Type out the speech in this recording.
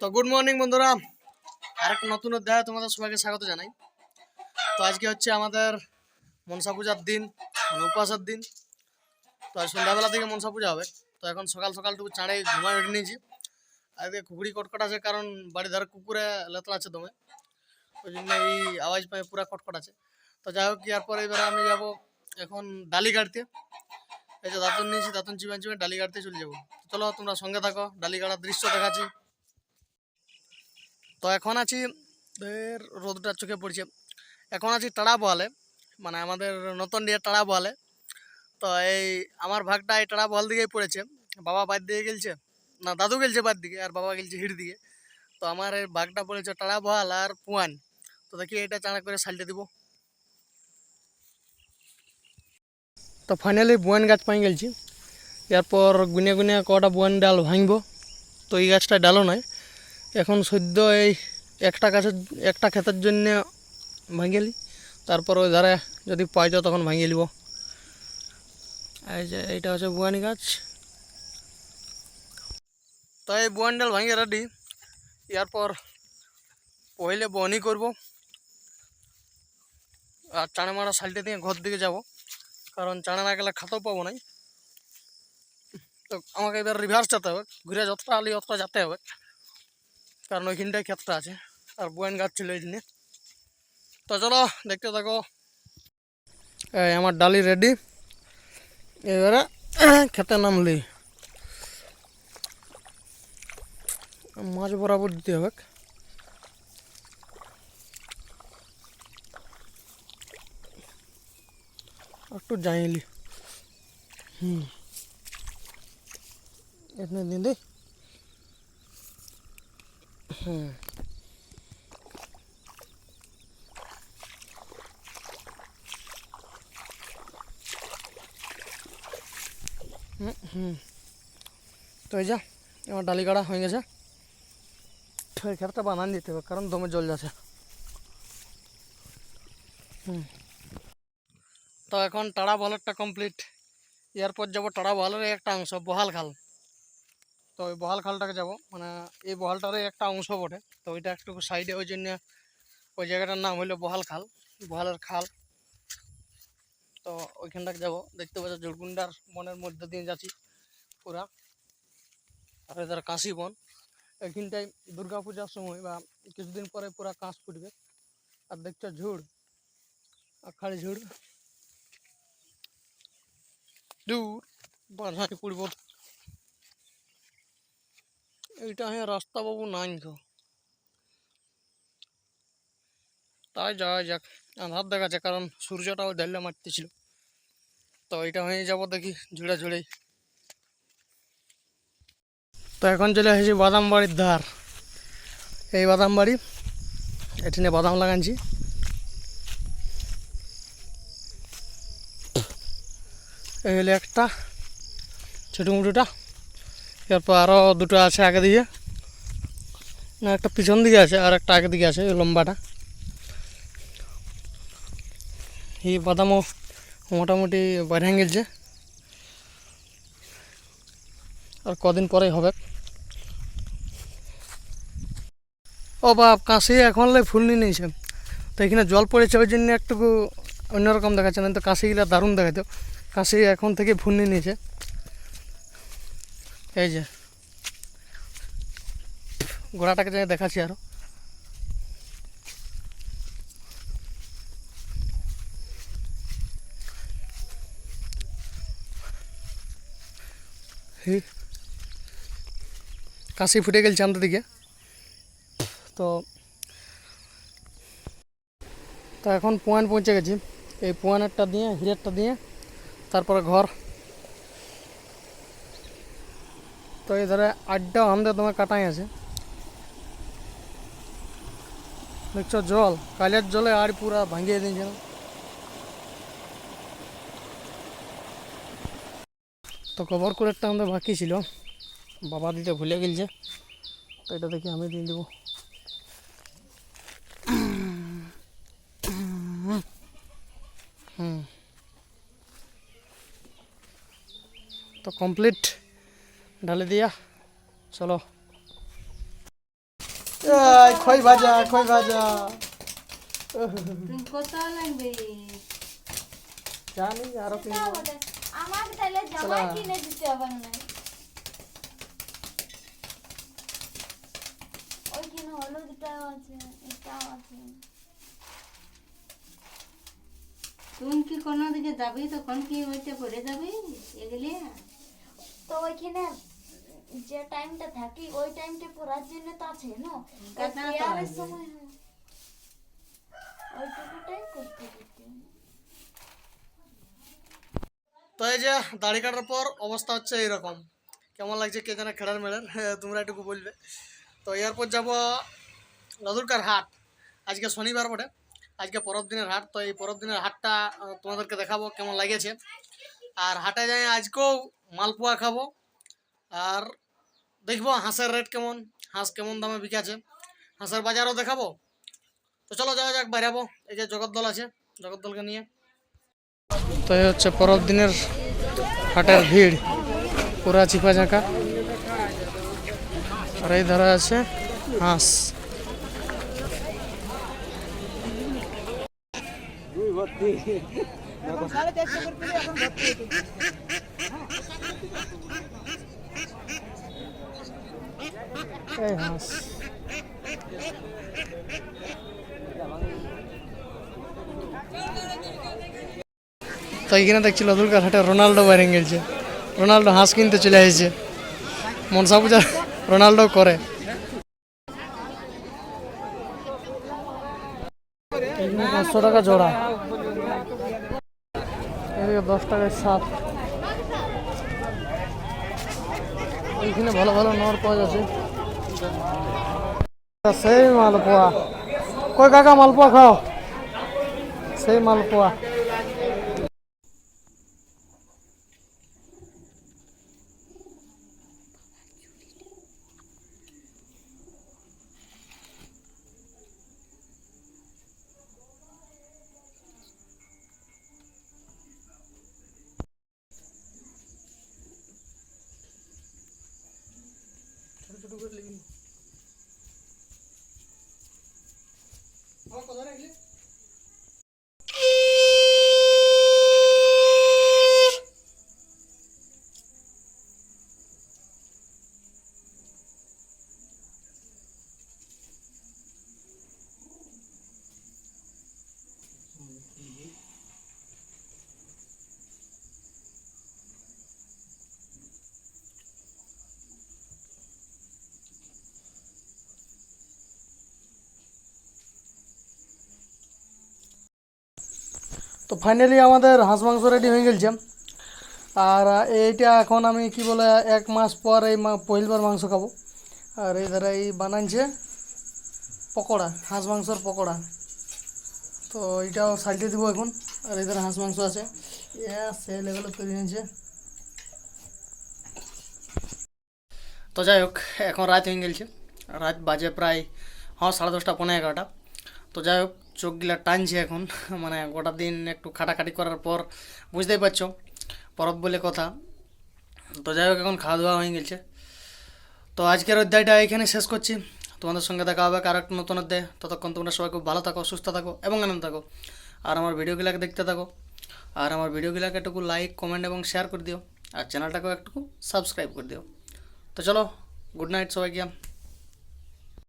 তো good morning বন্ধুরা। আরেকটা নতুন অধ্যায় তোমাদের সবাইকে স্বাগত জানাই। তো আজকে হচ্ছে আমাদের মনসা পূজার দিন মানে উপবাসের দিন। তো আজ সন্ধ্যাবেলা থেকে মনসা পূজা হবে। তো এখন সকাল সকালটুকু চাঁড়ে ঘুমায় উঠে নিয়েছি। আজকে কুকুরি কটকট আছে, কারণ বাড়ি ধারে কুকুরে লেতলা আছে দমে। ওই জন্য এই আওয়াজ পায় পুরা কটকট আছে। তো যাই হোক, ইয়ার পরে এবারে আমি যাব এখন ডালি কাটতে। এই যে দাঁতন নিয়েছি, দাঁতন চিবান চিবান ডালি কাটতে চলে যাব। চলো তোমরা সঙ্গে থাকো, ডালি কাটার দৃশ্য দেখাচ্ছি। তো এখন আছি এর রোদটা চোখে পড়ছে। এখন আছি টাড়া বহালে মানে আমাদের নতুন দিয়ে টাড়া বহালে তো এই আমার ভাগটা এই টাড়া বহাল দিকেই পড়েছে। বাবা বাদ দিয়ে গেলছে, না দাদু গেলছে বাদ দিকে, আর বাবা গেলছে হিড় দিকে। তো আমার এই ভাগটা পড়েছে টাড়া বহাল আর পুয়ান। তো দেখি এটা চাঁড়া করে সাইডে দিব। তো ফাইনালি বুয়ান গাছ পাই গেলছি। এরপর গুনে গুনে কটা বুয়ান ডাল ভাঙবো। তো এই গাছটা ডালও নয়। এখন সদ্য এই একটা গাছের, একটা ক্ষেতের জন্য ভাঙিয়ে তারপর ওই ধারে যদি পাই যাও তখন ভাঙিয়ে নিব এই যে এইটা হচ্ছে বুয়ানি গাছ। তো এই বুয়ান ডাল ভাঙিয়ে রেডি। এরপর পहिले বনি করব। আর চানা মারা সাইডে দিয়ে ঘর দিকে যাব। কারণ চানা না গেলে খাতেও পাবো নাই। তো আমাকে এবার রিভার্স যেতে হবে। ঘুরে যতটা আলি অতটা যেতে হবে। কারণ ওইখানটায় ক্ষেতটা আছে, আর বয়ান গাছ ছিল এই জন্য তো চলো, দেখতে থাকো। এই আমার ডালি রেডি। এবারে খেতে নামলি মাছ বরাবর দিতে হবে। একটু জাইলি। হুম। এখানে দিন দে হুম। তো এই যা, আমার ডালি কাটা হয়ে গেছে। এই ক্ষেতটা বানান দিতে হবে, কারণ দমে জল যাচ্ছে। হুম। তো এখন টাড়া বলেরটা কমপ্লিট। এরপর যাব টাড়া বলের একটা অংশ, বহাল খাল। তো ওই বহাল খালটাকে যাব। মানে এই বহালটারই একটা অংশ বটে। তো ওইটা একটু সাইডে ওই জন্য ওই জায়গাটার নাম হইল বহাল খাল। বহালের খাল। তো ওইখানটাকে যাব। দেখতে পাচ্ছ জুড়গুন্ডার বনের মধ্যে দিয়ে যাচ্ছি পুরা। আর এদের কাশি বন। দুর্গা পূজার সময় বা কিছুদিন পরে পুরা কাঁচ ফুটবে। আর দেখছ ঝুড়। আর আখাড়ি ঝুড়। দূর। বাধাই পড়ব এইটা হ্যাঁ রাস্তা বাবু নাই তো তাই যাওয়া যাক, আধার দেখাচ্ছে, কারণ সূর্যটাও ধরলে মারতেছিল। তো এটা হয়ে যাব দেখি, ঝুড়ে ঝুড়েই তো এখন চলে এসেছি বাদাম বাড়ির ধার। এই বাদাম বাড়ি এখানে বাদাম লাগানছি এই হলো একটা, ছোটো মুটোটা। এরপর আরও দুটো আছে আগে দিকে না, একটা পিছন দিকে আছে, আর একটা আগে দিকে আছে লম্বাটা। এই বাদামও মোটামুটি বাইরে গেছে। আর কদিন পরেই হবে। ও বাপ, কাশি এখন ফুল নিয়ে নিয়েছে। তো এখানে জল পড়েছে, ওই জন্য একটু অন্যরকম দেখাচ্ছে না তো কাশিগুলো দারুণ দেখাতো কাশি এখন থেকে ফুল নিয়ে নিয়েছে। এই যে। ঘোড়াটাকে যাই দেখাচ্ছি আরও। এই কাশি ফুটে গেছে আমাদের দিকে। তো তো এখন পয়েন্ট পৌঁছে গেছি। এই পয়েন্টটা দিয়ে, হিরেরটা দিয়ে, তারপরে ঘর। তো এই ধরে আড্ডা আমাদের তোমার কাটাই আছে। দেখছ জল, কালের জলে আর পুরা ভাঙিয়ে দিয়েছে। তো কভার একটা আমাদের বাকি ছিল। বাবা দিতে ভুলে গেলছে, তো এটা দেখি আমি দিয়ে দেবো। হুম। তো কমপ্লিট। ঢালে দিয়া চলো। এই, খই ভাজা খই ভাজা। কত লাগবে? জানি আরও কিনবো। আমাকে তাহলে জামা কিনে দিতে হবে না। ওইখানে হলুদটাও আছে এটাও আছে। তুমি কি কোনো দিকে যাবি? তখন কি ওইটা পরে যাবি? এগুলি তো ওইখানে যে টাইমটা থাকি ওই টাইমটা পড়ার জন্য তো আছে না? তো সময় ওইটুকুটাই করতে দিতে তো এই যে দাড়ি কাটার পর অবস্থা হচ্ছে এইরকম। কেমন লাগছে কে জানে খেলার মেড়ার হ্যাঁ, তোমরা একটু বলবে। তো এরপর যাব নদুরকার হাট। আজকে শনিবার বটে। আজকে পরব দিনের হাট। তো এই পরব দিনের হাটটা তোমাদেরকে দেখাবো কেমন লাগেছে। আর হাটে যাই আজকেও মালপোয়া খাব। আর দেখব হাঁসের রেট কেমন, হাঁস কেমন দামে বিকাছে হাঁসের বাজারও দেখাবো। তো চলো যাওয়া যাক, বাইরাবো। এই যে জগদ্দল আছে, জগদ্দলকে নিয়ে। তো এই হচ্ছে পরব দিনের হাটের ভিড়, পুরা চিপা ঝাঁকা। আর এই ধারে আছে হাঁস। এই হাঁস তো এখানে দেখছি লদুরকার হাটে রোনাল্ডো বাইরে গেছে। রোনাল্ডো হাঁস কিনতে চলে এসেছে মনসা পূজা রোনাল্ডো করে। পাঁচশো টাকা জোড়া। এদিকে দশ টাকায় সাত। এইখানে ভালো ভালো নর পাওয়া যাচ্ছে। সেই মালপোয়া। কই কাকা মালপোয়া খাও। সেই মালপোয়া। ফাইনালি আমাদের হাঁস মাংস রেডি হয়ে গেছে আর এইটা এখন আমি কি বলে, এক মাস পর এই পহিলবার মাংস খাব। আর এই ধারে এই বানাইছে পকোড়া, হাঁস মাংসর পকোড়া। তো এইটাও সাইডে দিব এখন। আর এই ধারে হাঁস মাংস আছে। সে লেভেলে তৈরি হয়েছে। তো যাই হোক, এখন রাত হয়ে গেছে। রাত বাজে প্রায় হ্যাঁ সাড়ে দশটা পনেরো এগারোটা। তো যাই হোক চোখগুলা টানছে এখন। মানে গোটা দিন একটু খাটাখাটি করার পর, বুঝতেই পারছ, পরব বলে কথা। তো যাই হোক, এখন খাওয়া দাওয়া হয়ে গেছে। তো আজকের অধ্যায়টা এখানে শেষ করছি। তোমাদের সঙ্গে দেখা হবে আর একটা নতুন অধ্যায়। ততক্ষণ তোমরা সবাই খুব ভালো থাকো, সুস্থ থাকো এবং আনন্দ থাকো। আর আমার ভিডিওগুলোকে দেখতে থাকো। আর আমার ভিডিওগুলোকে একটু লাইক কমেন্ট এবং শেয়ার করে দিও। আর চ্যানেলটাকেও একটু সাবস্ক্রাইব করে দিও। তো চলো গুড নাইট সবাইকে।